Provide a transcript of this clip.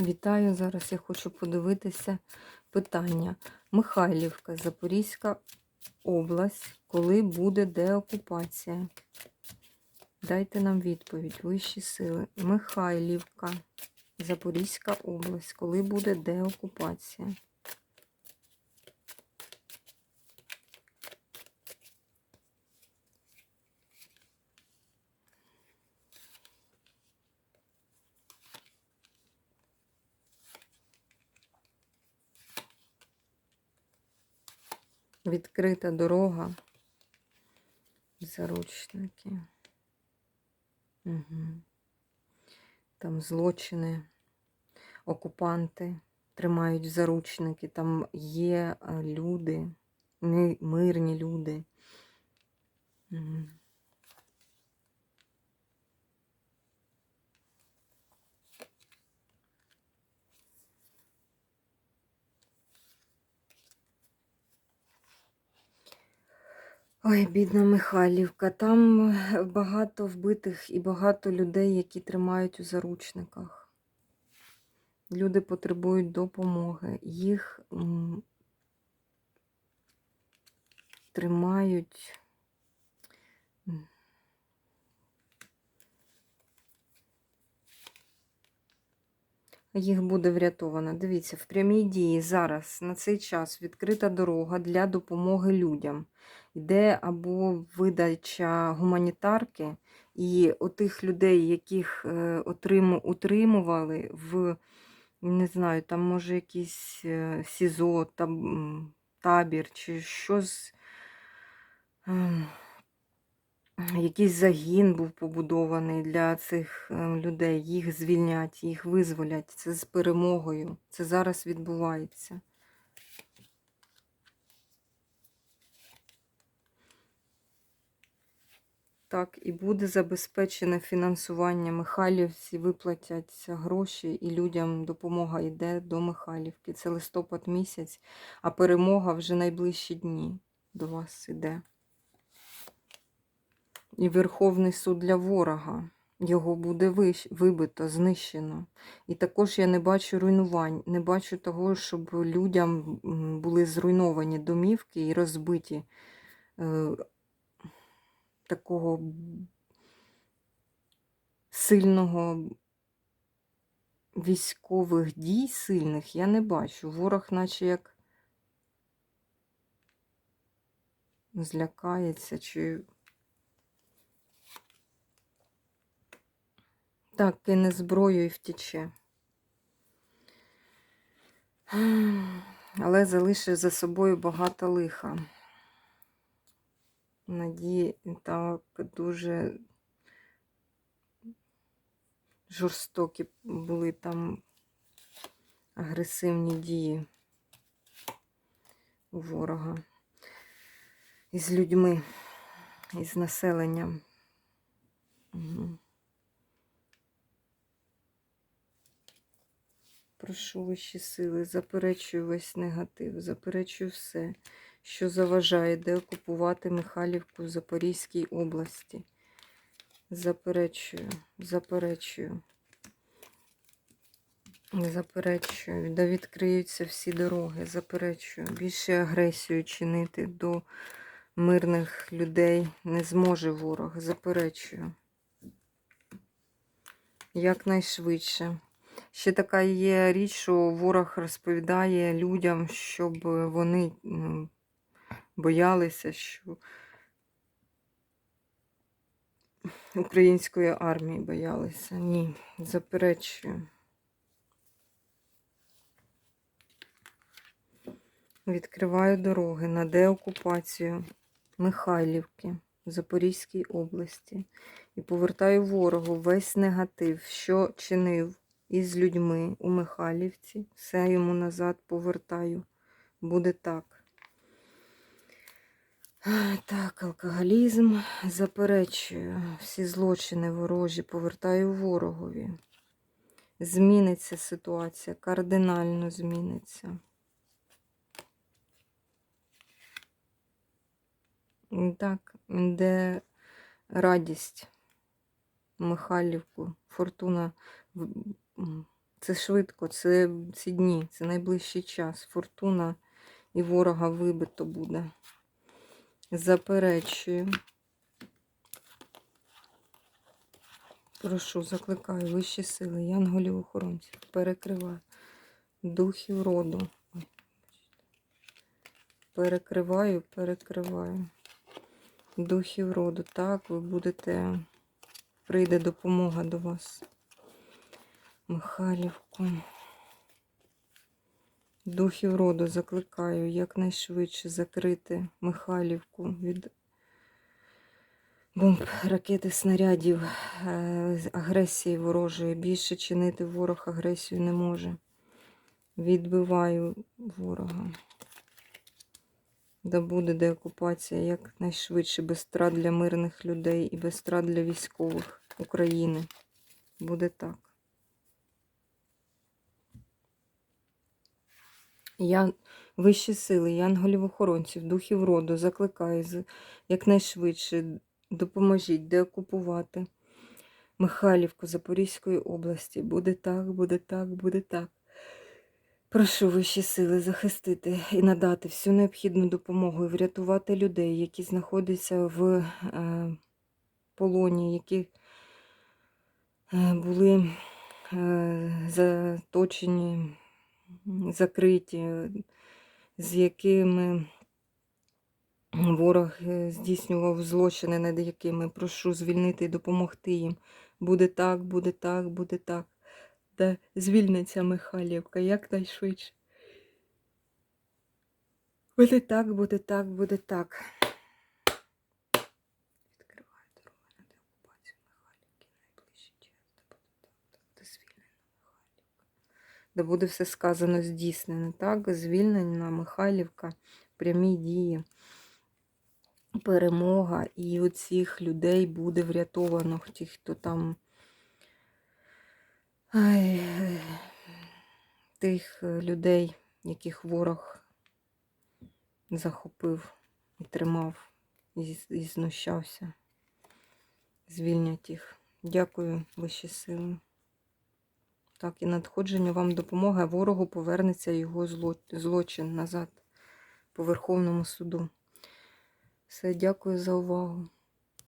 Вітаю! Зараз я хочу подивитися питання. Михайлівка, Запорізька область. Коли буде деокупація? Дайте нам відповідь. Вищі сили. Михайлівка, Запорізька область. Коли буде деокупація? Відкрита дорога. Заручники. Угу. Там злочини, окупанти тримають заручники. Там є е, люди, мирні люди. Угу. Ой, бідна Михайлівка. Там е, багато вбитих і багато людей, які тримають у заручниках. Люди потребують допомоги. Їх тримають. Їх буде врятовано. Дивіться, в прямій дії зараз на цей час відкрита дорога для допомоги людям. Йде або видача гуманітарки, і отих людей, яких е, утримували в, не знаю, там може якийсь е, СІЗО, табір чи щось. ем, Якийсь загін був побудований для цих е, людей. Їх звільнять, їх визволять. Це з перемогою. Це зараз відбувається. Так, і буде забезпечене фінансування Михайлівці, виплатяться гроші, і людям допомога йде до Михайлівки. Це листопад місяць, а перемога вже найближчі дні до вас іде. І Верховний суд для ворога. Його буде вибито, знищено. І також я не бачу руйнувань, не бачу того, щоб людям були зруйновані домівки і розбиті е, такого сильного військових дій сильних я не бачу. Ворог, наче як злякається чи. Так, кине зброю і втіче. Але залишить за собою багато лиха. Надії так дуже жорстокі були там агресивні дії у ворога із людьми, із населенням. Угу. Прошу вищі сили, заперечую весь негатив, заперечую все, що заважає деокупувати Михайлівку в Запорізькій області. Заперечую, заперечую. Заперечую, да відкриються всі дороги, заперечую. Більше агресію чинити до мирних людей не зможе ворог, заперечую. Якнайшвидше. Ще така є річ, що ворог розповідає людям, щоб вони боялися, що української армії боялися. Ні, заперечую. Відкриваю дороги на деокупацію Михайлівки в Запорізькій області і повертаю ворогу весь негатив, що чинив із людьми у Михайлівці. Все йому назад повертаю. Буде так. Так, алкоголізм заперечую. Всі злочини ворожі повертаю ворогові. Зміниться ситуація, кардинально зміниться. Так, де радість Михайлівку, фортуна Це швидко, це ці дні, це найближчий час. Фортуна і ворога вибито буде. Заперечую. Прошу, закликаю вищі сили, янголів охоронців, перекриваю духів роду. Перекриваю, перекриваю. Духів роду. Так, ви будете. Прийде допомога до вас. Михайлівку. Духів роду закликаю якнайшвидше закрити Михайлівку від бомб, ракети, снарядів, е, агресії ворожої. Більше чинити ворог агресію не може. Відбиваю ворога. Да буде деокупація якнайшвидше, без страт для мирних людей і без страт для військових України. Буде так. Я вищі сили, янголів-охоронців, духів роду закликаю якнайшвидше допоможіть деокупувати Михайлівку Запорізької області. Буде так, буде так, буде так. Прошу вищі сили захистити і надати всю необхідну допомогу і врятувати людей, які знаходяться в е, полоні, які е, були е, заточені, закриті, з якими ворог е, здійснював злочини, над якими прошу звільнити і допомогти їм. Буде так, буде так, буде так. Та звільниться Михайлівка якнайшвидше. Буде так, буде так, буде так. Відкриваю дорогу на деокупацію Михайлівки найближчий час. Та буде так, та буде звільнена Михайлівка. Да буде все сказано здійснено, так? Звільнена Михайлівка, прямі дії, перемога. І у цих людей буде врятовано, ті, хто там. Ай, тих е, людей, яких ворог захопив і тримав, і, і знущався. Звільнять їх. Дякую, вищі сили. Так, і надходження вам допомоги, ворогу повернеться його злочин назад по Верховному суду. Все, дякую за увагу.